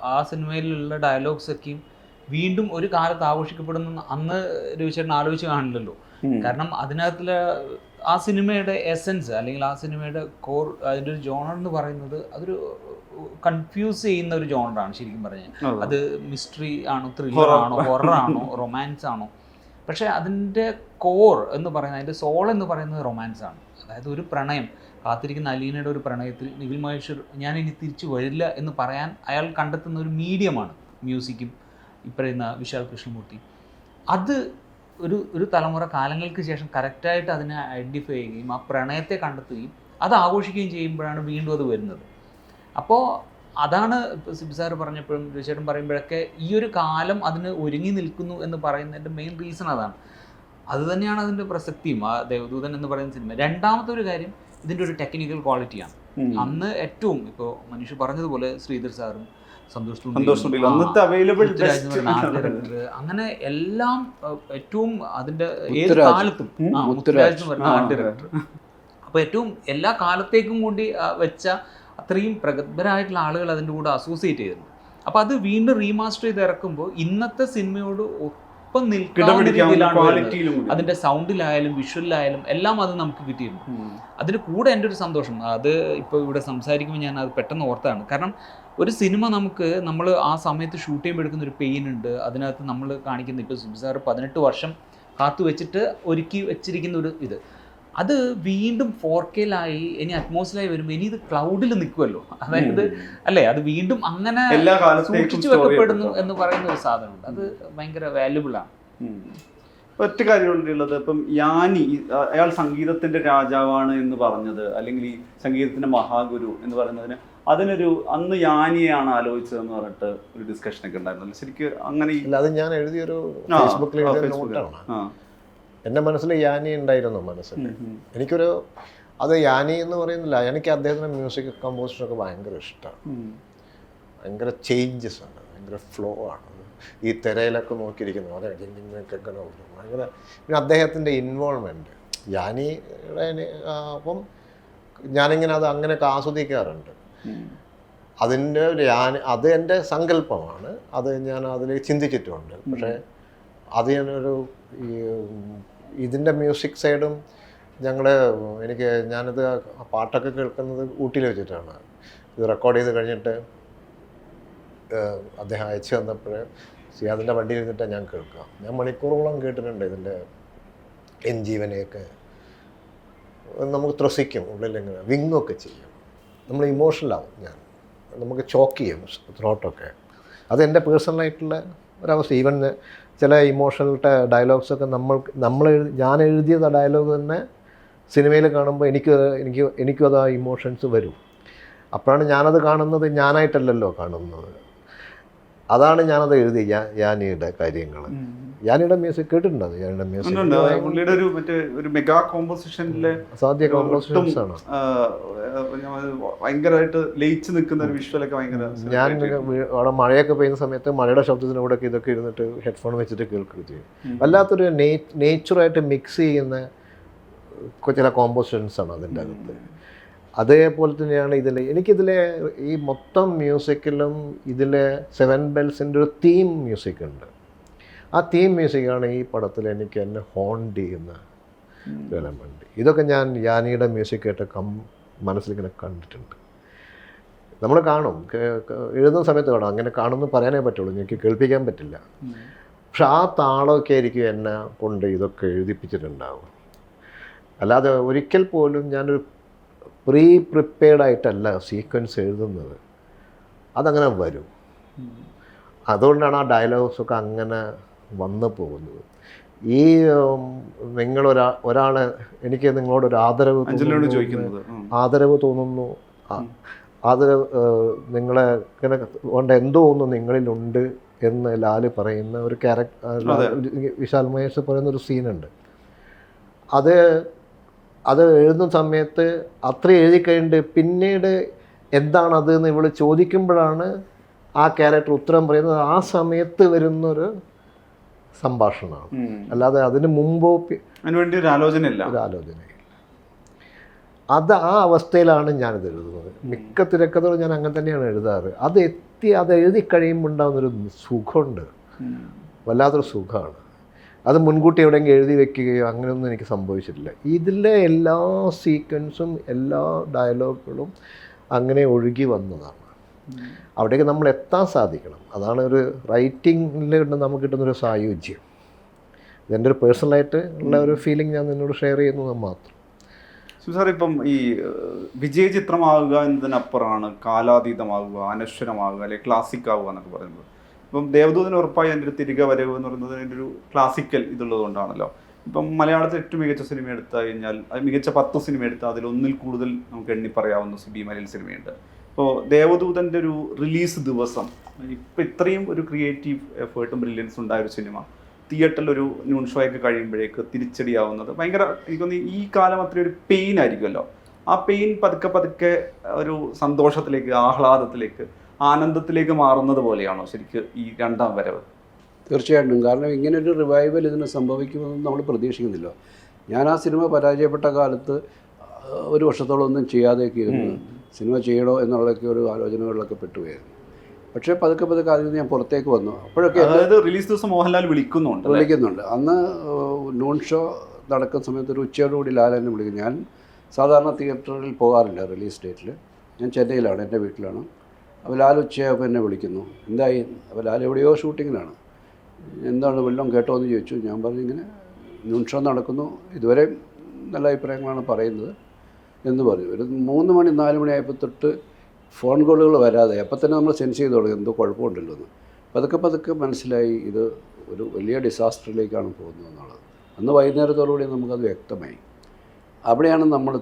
ആ സിനിമയിലുള്ള ഡയലോഗ്സ് ഡയലോഗ്സൊക്കെയും വീണ്ടും ഒരു കാലത്ത് ആഘോഷിക്കപ്പെടുന്ന അന്ന് രവിചേട്ടൻ ആലോചിച്ച് കാണില്ലല്ലോ. കാരണം അതിനകത്തിലെ ആ സിനിമയുടെ എസൻസ് അല്ലെങ്കിൽ ആ സിനിമയുടെ കോർ അതിന്റെ ഒരു ജോണർ എന്ന് പറയുന്നത് അതൊരു കൺഫ്യൂസ് ചെയ്യുന്ന ഒരു ജോണറാണ് ശരിക്കും പറഞ്ഞാൽ. അത് മിസ്റ്ററി ആണോ ത്രില്ലർ ആണോ ഹൊറർ ആണോ <laughs> റൊമാൻസ് ആണോ പക്ഷേ അതിന്റെ കോർ എന്ന് പറയുന്നത് അതിന്റെ സോൾ എന്ന് പറയുന്നത് റൊമാൻസ് ആണ്. അതായത് ഒരു പ്രണയം. കാത്തിരിക്കുന്ന അലീനയുടെ ഒരു പ്രണയത്തിൽ നിഖിൽ മഹേശ്വർ ഞാൻ ഇനി തിരിച്ചു വരില്ല എന്ന് പറയാൻ അയാൾ കണ്ടെത്തുന്ന ഒരു മീഡിയമാണ് മ്യൂസിക്കും ഇപ്പറയുന്ന പറയുന്ന വിശാൽ കൃഷ്ണമൂർത്തി അത് ഒരു ഒരു തലമുറ കാലങ്ങൾക്ക് ശേഷം കറക്റ്റായിട്ട് അതിനെ ഐഡന്റിഫൈ ചെയ്യുകയും ആ പ്രണയത്തെ കണ്ടെത്തുകയും അത് ആഘോഷിക്കുകയും ചെയ്യുമ്പോഴാണ് വീണ്ടും അത് വരുന്നത്. അപ്പോൾ അതാണ് സിബി സാർ പറഞ്ഞപ്പോഴും തീർച്ചയായിട്ടും പറയുമ്പോഴൊക്കെ ഈ ഒരു കാലം അതിന് ഒരുങ്ങി നിൽക്കുന്നു എന്ന് പറയുന്നതിന്റെ മെയിൻ റീസൺ അതാണ്. അത് തന്നെയാണ് അതിന്റെ പ്രസക്തിയും. ആ ദേവദൂതൻ എന്ന് പറയുന്ന സിനിമ രണ്ടാമത്തെ ഒരു കാര്യം ഇതിന്റെ ഒരു ടെക്നിക്കൽ ക്വാളിറ്റിയാണ് അന്ന് ഏറ്റവും ഇപ്പോൾ മനുഷ്യ പറഞ്ഞതുപോലെ ശ്രീധർ സാറും സന്തോഷ് അന്നത്തെ അവൈലബിൾ അങ്ങനെ എല്ലാം ഏറ്റവും അതിന്റെ ഏത് കാലത്തും മുത്തുരാജ്. എന്ന് പറയുന്ന ആർട്ട് ഡയറക്ടർ അപ്പൊ ഏറ്റവും എല്ലാ കാലത്തേക്കും കൂടി വെച്ച അത്രയും പ്രഗത്ഭരായിട്ടുള്ള ആളുകൾ അതിന്റെ കൂടെ അസോസിയേറ്റ് ചെയ്തിട്ടുണ്ട്. അപ്പോൾ അത് വീണ്ടും റീമാസ്റ്റർ ചെയ്ത് ഇറക്കുമ്പോൾ ഇന്നത്തെ സിനിമയോട് ഒപ്പം നിൽക്കുന്ന രീതിയിലാണ് അതിന്റെ സൗണ്ടിലായാലും വിഷ്വലിലായാലും എല്ലാം അത് നമുക്ക് കിട്ടിയിട്ടുണ്ട്. അതിന് കൂടെ എന്റെ ഒരു സന്തോഷം. അത് ഇപ്പോൾ ഇവിടെ സംസാരിക്കുമ്പോൾ ഞാൻ അത് പെട്ടെന്ന് ഓർത്താണ്. കാരണം ഒരു സിനിമ നമുക്ക് നമ്മൾ ആ സമയത്ത് ഷൂട്ട് ചെയ്യുമ്പോൾ എടുക്കുന്ന ഒരു പെയിൻ ഉണ്ട്. അതിനകത്ത് നമ്മൾ കാണിക്കുന്ന ഇപ്പോൾ സുബിസാർ പതിനെട്ട് വർഷം കാത്തു വെച്ചിട്ട് ഒരുക്കി വെച്ചിരിക്കുന്ന ഒരു ഇത്. അത് വീണ്ടും ഫോർ കെയിലായി ഇനി അറ്റ്മോസ്ഫിയറായി വരുമ്പോൾ ഇനി ഇത് ക്ലൗഡിൽ നിൽക്കുമല്ലോ അതായത് അല്ലേ അത് വീണ്ടും അങ്ങനെ സൂക്ഷിച്ചു വെക്കപ്പെടുന്നു എന്ന് പറയുന്ന ഒരു സാധനമുണ്ട്. അത് ഭയങ്കര വാല്യുബിൾ ആണ്. ഒറ്റ കാര്യമുള്ളത് ഇപ്പം യാനി അയാൾ സംഗീതത്തിന്റെ രാജാവാണ് എന്ന് പറഞ്ഞത് അല്ലെങ്കിൽ ഈ സംഗീതത്തിന്റെ മഹാഗുരു എന്ന് പറയുന്നതിന് അതിനൊരു അന്ന് യാനിയാണ് ആലോചിച്ചതെന്ന് പറഞ്ഞിട്ട് ഒരു ഡിസ്കഷൻ ഒക്കെ ഉണ്ടായിരുന്നല്ലോ. ശരിക്കും അങ്ങനെ അത് ഞാൻ എഴുതിയൊരു. നോട്ടാണ് ആ. എന്റെ മനസ്സിൽ യാനി ഉണ്ടായിരുന്നു മനസ്സിൽ. എനിക്കൊരു അത് യാനി എന്ന് പറയുന്നില്ല എനിക്ക് അദ്ദേഹത്തിന്റെ മ്യൂസിക് കമ്പോസിഷനൊക്കെ ഭയങ്കര ഇഷ്ടമാണ്. ഭയങ്കര ചേഞ്ചസ് ആണ് ഭയങ്കര ഫ്ലോ ആണ് ഈ തിരയിലൊക്കെ നോക്കിയിരിക്കുന്നു അതെ വരും ഭയങ്കര പിന്നെ അദ്ദേഹത്തിന്റെ ഇൻവോൾവ്മെന്റ് യാനിയുടെ അപ്പം ഞാനിങ്ങനെ അത് അങ്ങനെയൊക്കെ ആസ്വദിക്കാറുണ്ട്. അതിന്റെ ഒരു യാനി അത് എന്റെ സങ്കല്പമാണ് അത് ഞാൻ അതിൽ ചിന്തിച്ചിട്ടുണ്ട് പക്ഷേ അത് ഞാനൊരു ഈ ഇതിന്റെ മ്യൂസിക് സൈഡും ഞങ്ങൾ എനിക്ക് ഞാനിത് പാട്ടൊക്കെ കേൾക്കുന്നത് ഊട്ടിയിൽ വെച്ചിട്ടാണ്. ഇത് റെക്കോർഡ് ചെയ്ത് കഴിഞ്ഞിട്ട് അദ്ദേഹം അയച്ചു തന്നപ്പോൾ സിയാദിന്റെ വണ്ടിയിൽ ഇരുന്നിട്ടാണ് ഞാൻ കേൾക്കുക. ഞാൻ മണിക്കൂറോളം കേട്ടിട്ടുണ്ട് ഇതിന്റെ എൻ ജീവനെയൊക്കെ നമുക്ക് ത്രസിക്കും ഉള്ളിലിങ്ങനെ വിങ്ങൊക്കെ ചെയ്യും. നമ്മൾ ഇമോഷണലാവും ഞാൻ. നമുക്ക് ചോക്ക് ചെയ്യും ത്രോട്ടൊക്കെ. അത് എന്റെ പേഴ്സണലായിട്ടുള്ള ഒരവസ്ഥ. ഈവൻ ചില ഇമോഷണൽ ഡയലോഗ്സൊക്കെ നമ്മൾ നമ്മൾ ഞാൻ എഴുതിയത് ഡയലോഗ് തന്നെ സിനിമയിൽ കാണുമ്പോൾ എനിക്ക് എനിക്ക് എനിക്കും അത് ആ ഇമോഷൻസ് വരും. അപ്പോഴാണ് ഞാനത് കാണുന്നത് ഞാനായിട്ടല്ലല്ലോ കാണുന്നത്. അതാണ് ഞാനത് എഴുതി യാനിയുടെ കാര്യങ്ങൾ. യാനിയുടെ മ്യൂസിക് കേട്ടിട്ടുണ്ടോ? യാനിയുടെ മ്യൂസിക് പുള്ളിയുടെ ഒരു മറ്റേ ഒരു മെഗാ കോമ്പോസിഷനിലെ സാധ്യ കോമ്പോസിഷൻസ് ആണ്. ഭയങ്കരമായിട്ട് ലയിച്ചു നിൽക്കുന്ന ഒരു വിഷ്വലൊക്കെ ഭയങ്കര ഞാൻ അവിടെ മഴയൊക്കെ പെയ്യുന്ന സമയത്ത് മഴയുടെ ശബ്ദത്തിന് കൂടെ ഇതൊക്കെ ഇരുന്നിട്ട് ഹെഡ്ഫോൺ വെച്ചിട്ട് കേൾക്കുക ചെയ്യും. വല്ലാത്തൊരു നേച്ചറായിട്ട് മിക്സ് ചെയ്യുന്ന ചില കോമ്പോസിഷൻസ് ആണ് അതിന്റെ അകത്ത്. അതേപോലെ തന്നെയാണ് ഇതിൽ എനിക്കിതിലെ ഈ മൊത്തം മ്യൂസിക്കിലും ഇതിലെ സെവൻ ബെൽസിന്റെ ഒരു തീം മ്യൂസിക് ഉണ്ട്. ആ തീം മ്യൂസിക്കാണ് ഈ പടത്തിൽ എനിക്ക് എന്നെ ഹോണ്ട് ചെയ്യുന്ന എലമെന്റ് ഇതൊക്കെ ഞാൻ യാനിയുടെ മ്യൂസിക് കേട്ട് കം മനസ്സിലിങ്ങനെ കണ്ടിട്ടുണ്ട്. നമ്മൾ കാണും. എഴുതുന്ന സമയത്ത് കാണും. അങ്ങനെ കാണുമെന്ന് പറയാനേ പറ്റുള്ളൂ. എനിക്ക് കേൾപ്പിക്കാൻ പറ്റില്ല. പക്ഷെ ആ താളമൊക്കെ ആയിരിക്കും എന്നെ കൊണ്ട് ഇതൊക്കെ എഴുതിപ്പിച്ചിട്ടുണ്ടാവും അല്ലാതെ ഒരിക്കൽ പോലും ഞാനൊരു പ്രീ പ്രിപ്പയർഡ് ആയിട്ടല്ല സീക്വൻസ് എഴുതുന്നത്. അതങ്ങനെ വരും. അതുകൊണ്ടാണ് ആ ഡയലോഗ്സൊക്കെ അങ്ങനെ വന്നു പോകുന്നത്. ഈ നിങ്ങളൊരാ ഒരാളെ എനിക്ക് നിങ്ങളോട് ഒരു ആദരവ് ചോദിക്കുന്നത്. ആദരവ് തോന്നുന്നു. ആ- അത് നിങ്ങളെ ഇങ്ങനെ കൊണ്ട് എന്തോ ഒന്ന് നിങ്ങളിലുണ്ട് എന്ന് ലാൽ പറയുന്ന ഒരു ക്യാരക്ടർ വിശാൽ മഹേഷ് പറയുന്ന ഒരു സീനുണ്ട് അത് അത് എഴുതുന്ന സമയത്ത് അത്ര എഴുതി കഴിഞ്ഞിട്ട് പിന്നീട് എന്താണത് എന്ന് ഇവൾ ചോദിക്കുമ്പോഴാണ് ആ ക്യാരക്ടർ ഉത്തരം പറയുന്നത്. ആ സമയത്ത് വരുന്നൊരു സംഭാഷണമാണ്. അല്ലാതെ അതിന് മുമ്പോ അതിനുവേണ്ടി ഒരു ആലോചനയില്ല. ഒരു ആലോചനയില്ല. അത് ആ അവസ്ഥയിലാണ് ഞാനിത് എഴുതുന്നത്. മിക്ക തിരക്കഥകളും ഞാൻ അങ്ങനെ തന്നെയാണ് എഴുതാറ്. അത് എത്തി അത് എഴുതി കഴിയുമ്പോൾ ഉണ്ടാകുന്നൊരു സുഖമുണ്ട് വല്ലാത്തൊരു സുഖമാണ്. അത് മുൻകൂട്ടി എവിടെയെങ്കിലും എഴുതി വെക്കുകയോ അങ്ങനെയൊന്നും എനിക്ക് സംഭവിച്ചിട്ടില്ല. ഇതിലെ എല്ലാ സീക്വൻസും എല്ലാ ഡയലോഗുകളും അങ്ങനെ ഒഴുകി വന്നതാണ്. അവിടേക്ക് നമ്മൾ എത്താൻ സാധിക്കണം. അതാണ് ഒരു റൈറ്റിങ്ങിൽ നമുക്ക് കിട്ടുന്നൊരു സായുജ്യം. ഇതെന്റെ ഒരു പേഴ്സണലായിട്ട് ഉള്ള ഒരു ഫീലിംഗ് ഞാൻ നിന്നോട് ഷെയർ ചെയ്യുന്നത് മാത്രം. സാർ ഇപ്പം ഈ വിജയചിത്രമാകുക എന്നതിനപ്പുറമാണ് കാലാതീതമാകുക അനശ്വരമാകുക അല്ലെങ്കിൽ ക്ലാസിക് ആവുക എന്നൊക്കെ പറയുന്നത്. ഇപ്പം ദേവദൂതന് ഉറപ്പായി എന്റെ ഒരു തിരികെ വരവ് എന്ന് പറയുന്നത് അതിന്റെ ഒരു ക്ലാസിക്കൽ ഇതുള്ളത് കൊണ്ടാണല്ലോ ഇപ്പം മലയാളത്തിൽ ഏറ്റവും മികച്ച സിനിമ എടുത്തു കഴിഞ്ഞാൽ മികച്ച പത്ത് സിനിമ എടുത്താൽ അതിൽ ഒന്നിൽ കൂടുതൽ നമുക്ക് എണ്ണി പറയാവുന്ന സിബി മലയിൽ സിനിമയുണ്ട് ഇപ്പോൾ ദേവദൂതന്റെ ഒരു റിലീസ് ദിവസം ഇപ്പം ഇത്രയും ഒരു ക്രിയേറ്റീവ് എഫേർട്ടും ബ്രില്യൻസും ഉണ്ടായ ഒരു സിനിമ തിയേറ്ററിൽ ഒരു ന്യൂൺ ഷോ ഒക്കെ കഴിയുമ്പോഴേക്ക് തിരിച്ചടിയാവുന്നത് ഭയങ്കര എനിക്കൊന്ന് ഈ കാലം അത്രയും ഒരു പെയിൻ ആയിരിക്കുമല്ലോ. ആ പെയിൻ പതുക്കെ പതുക്കെ ഒരു സന്തോഷത്തിലേക്ക് ആഹ്ലാദത്തിലേക്ക് ആനന്ദത്തിലേക്ക് മാറുന്നത് പോലെയാണോ ശരിക്കും ഈ രണ്ടാം വരവ്? തീർച്ചയായിട്ടും. കാരണം ഇങ്ങനൊരു റിവൈവൽ ഇതിന് സംഭവിക്കുമെന്ന് നമ്മൾ പ്രതീക്ഷിക്കുന്നില്ല. ഞാൻ ആ സിനിമ പരാജയപ്പെട്ട കാലത്ത് ഒരു വർഷത്തോളം ഒന്നും ചെയ്യാതെയൊക്കെ ഇരുന്ന് സിനിമ ചെയ്യണോ എന്നുള്ളതൊക്കെ ഒരു ആലോചനകളിലൊക്കെ പെട്ടുപോയായിരുന്നു. പക്ഷേ പതുക്കെ പതുക്കെ അതിൽ നിന്ന് ഞാൻ പുറത്തേക്ക് വന്നു. അപ്പോഴൊക്കെ അതായത് റിലീസ് ദിവസം മോഹൻലാൽ വിളിക്കുന്നുണ്ട് വിളിക്കുന്നുണ്ട്. അന്ന് നോൺ ഷോ നടക്കുന്ന സമയത്ത് ഒരു ഉച്ചയോടുകൂടി ലാലെന്നെ വിളിക്കും ഞാൻ സാധാരണ തിയേറ്ററിൽ പോകാറില്ല റിലീസ് ഡേറ്റിൽ ഞാൻ ചെന്നൈയിലാണ് എന്റെ വീട്ടിലാണ്. അപ്പോൾ ലാൽ ഉച്ചയാകുമ്പോൾ എന്നെ വിളിക്കുന്നു. എന്തായി? അപ്പോൾ ലാൽ എവിടെയോ ഷൂട്ടിങ്ങിലാണ്. എന്താണ് വല്ലതും കേട്ടോ എന്ന് ചോദിച്ചു. ഞാൻ പറഞ്ഞു ഇങ്ങനെ നോൺ നടക്കുന്നു. ഇതുവരെ നല്ല അഭിപ്രായങ്ങളാണ് പറയുന്നത്. എന്ന് പറഞ്ഞു. ഒരു മൂന്ന് മണി നാല് മണിയായപ്പോൾ തൊട്ട് ഫോൺ കോളുകൾ വരാതെ അപ്പം തന്നെ നമ്മൾ സെൻസ് ചെയ്ത് തുടങ്ങി എന്തോ കുഴപ്പമുണ്ടല്ലോ എന്ന്. പതുക്കെ പതുക്കെ മനസ്സിലായി ഇത് ഒരു വലിയ ഡിസാസ്റ്ററിലേക്കാണ് പോകുന്നത് എന്നുള്ളത്. അന്ന് വൈകുന്നേരത്തോടുകൂടി നമുക്കത് വ്യക്തമായി. അവിടെയാണ് നമ്മൾ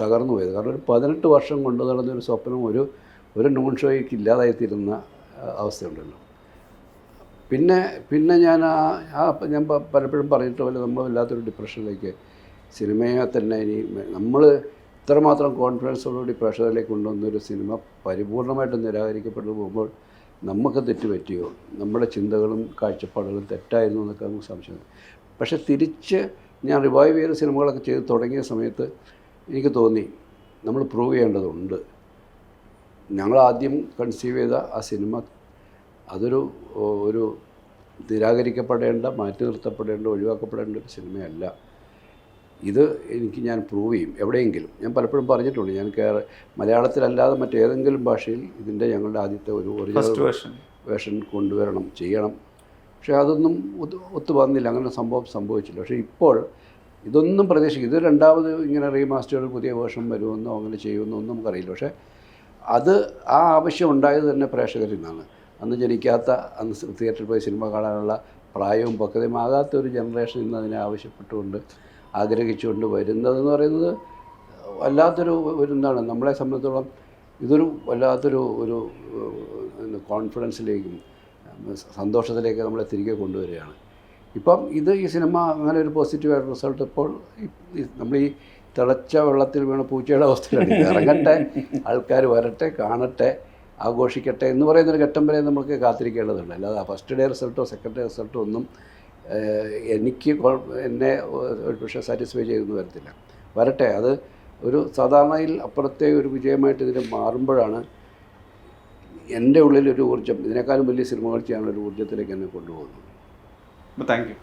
തകർന്നു പോയത്. കാരണം ഒരു പതിനെട്ട് വർഷം കൊണ്ടു നടന്നൊരു സ്വപ്നം ഒരു ഒരു നോൺ ഷോയ്ക്ക് ഇല്ലാതായിത്തീരുന്ന അവസ്ഥയുണ്ടല്ലോ. പിന്നെ പിന്നെ ഞാൻ ആ ആ ഞാൻ പലപ്പോഴും പറഞ്ഞിട്ട് പോലെ നമ്മൾ വല്ലാത്തൊരു ഡിപ്രഷനിലേക്ക് സിനിമയെ തന്നെ ഇനി നമ്മൾ ഇത്രമാത്രം കോൺഫിഡൻസോടുകൂടി പ്രഷറിലേക്ക് കൊണ്ടുവന്നൊരു സിനിമ പരിപൂർണമായിട്ട് നിരാകരിക്കപ്പെട്ടു പോകുമ്പോൾ നമുക്ക് തെറ്റുപറ്റിയോ നമ്മുടെ ചിന്തകളും കാഴ്ചപ്പാടുകളും തെറ്റായിരുന്നു എന്നൊക്കെ നമുക്ക് സംശയം. പക്ഷേ തിരിച്ച് ഞാൻ റിവൈവ് ചെയ്ത സിനിമകളൊക്കെ ചെയ്ത് തുടങ്ങിയ സമയത്ത് എനിക്ക് തോന്നി നമ്മൾ പ്രൂവ് ചെയ്യേണ്ടതുണ്ട്. ഞങ്ങൾ ആദ്യം കൺസീവ് ചെയ്ത ആ സിനിമ അതൊരു ഒരു നിരാകരിക്കപ്പെടേണ്ട മാറ്റി നിർത്തപ്പെടേണ്ട ഒഴിവാക്കപ്പെടേണ്ട ഒരു സിനിമയല്ല ഇത് എനിക്ക് ഞാൻ പ്രൂവ് ചെയ്യും. എവിടെയെങ്കിലും. ഞാൻ പലപ്പോഴും പറഞ്ഞിട്ടുണ്ട്. ഞാൻ കേര മലയാളത്തിലല്ലാതെ മറ്റേതെങ്കിലും ഭാഷയിൽ ഇതിന്റെ ഞങ്ങളുടെ ആദ്യത്തെ ഒരു ഒറിജിനൽ വേഷൻ കൊണ്ടുവരണം ചെയ്യണം. പക്ഷേ അതൊന്നും ഒത്തു ഒത്തു വന്നില്ല. അങ്ങനെ സംഭവം സംഭവിച്ചില്ല. പക്ഷേ ഇപ്പോൾ ഇതൊന്നും പ്രതീക്ഷിക്കും ഇത് രണ്ടാമത് ഇങ്ങനെ റീമാസ്റ്റേഡ് പുതിയ വേർഷൻ വരുമെന്നോ അങ്ങനെ ചെയ്യുമെന്നോ ഒന്നും നമുക്കറിയില്ല. പക്ഷേ അത് ആ ആവശ്യം ഉണ്ടായത് തന്നെ പ്രേക്ഷകരിൽ നിന്നാണ്. അന്ന് ജനിക്കാത്ത അന്ന് തിയേറ്ററിൽ പോയി സിനിമ കാണാനുള്ള പ്രായവും പക്വതയും ആകാത്ത ഒരു ജനറേഷൻ ഇന്ന് അതിനെ ആവശ്യപ്പെട്ടുകൊണ്ട് ആഗ്രഹിച്ചുകൊണ്ട് വരുന്നതെന്ന് പറയുന്നത് വല്ലാത്തൊരു ഒരു എന്താണ് നമ്മളെ സംബന്ധിച്ചിടത്തോളം ഇതൊരു വല്ലാത്തൊരു ഒരു കോൺഫിഡൻസിലേക്കും സന്തോഷത്തിലേക്ക് നമ്മളെ തിരികെ കൊണ്ടുവരികയാണ്. ഇപ്പം ഇത് ഈ സിനിമ അങ്ങനെ ഒരു പോസിറ്റീവായ റിസൾട്ട് ഇപ്പോൾ നമ്മൾ ഈ തിളച്ച വെള്ളത്തിൽ വീണ് പൂച്ചയുടെ അവസ്ഥയിലാണ്. ഇറങ്ങട്ടെ ആൾക്കാർ വരട്ടെ കാണട്ടെ ആഘോഷിക്കട്ടെ എന്ന് പറയുന്നൊരു ഘട്ടം വരെ നമുക്ക് കാത്തിരിക്കേണ്ടതുണ്ട്. അല്ലാതെ ഫസ്റ്റ് ഡേ റിസൾട്ടോ സെക്കൻഡ് ഡേ റിസൾട്ടോ ഒന്നും എനിക്ക് എന്നെ ഒരു പക്ഷേ സാറ്റിസ്ഫൈ ചെയ്തെന്ന് വരത്തില്ല. വരട്ടെ അത് ഒരു സാധാരണയിൽ അപ്പുറത്തെ ഒരു വിജയമായിട്ട് ഇതിന് മാറുമ്പോഴാണ് എന്റെ ഉള്ളിൽ ഒരു ഊർജം ഇതിനേക്കാളും വലിയ സിനിമകൾ ചെയ്യാനുള്ള ഒരു ഊർജത്തിലേക്ക് എന്നെ കൊണ്ടുപോകുന്നത്. Thank you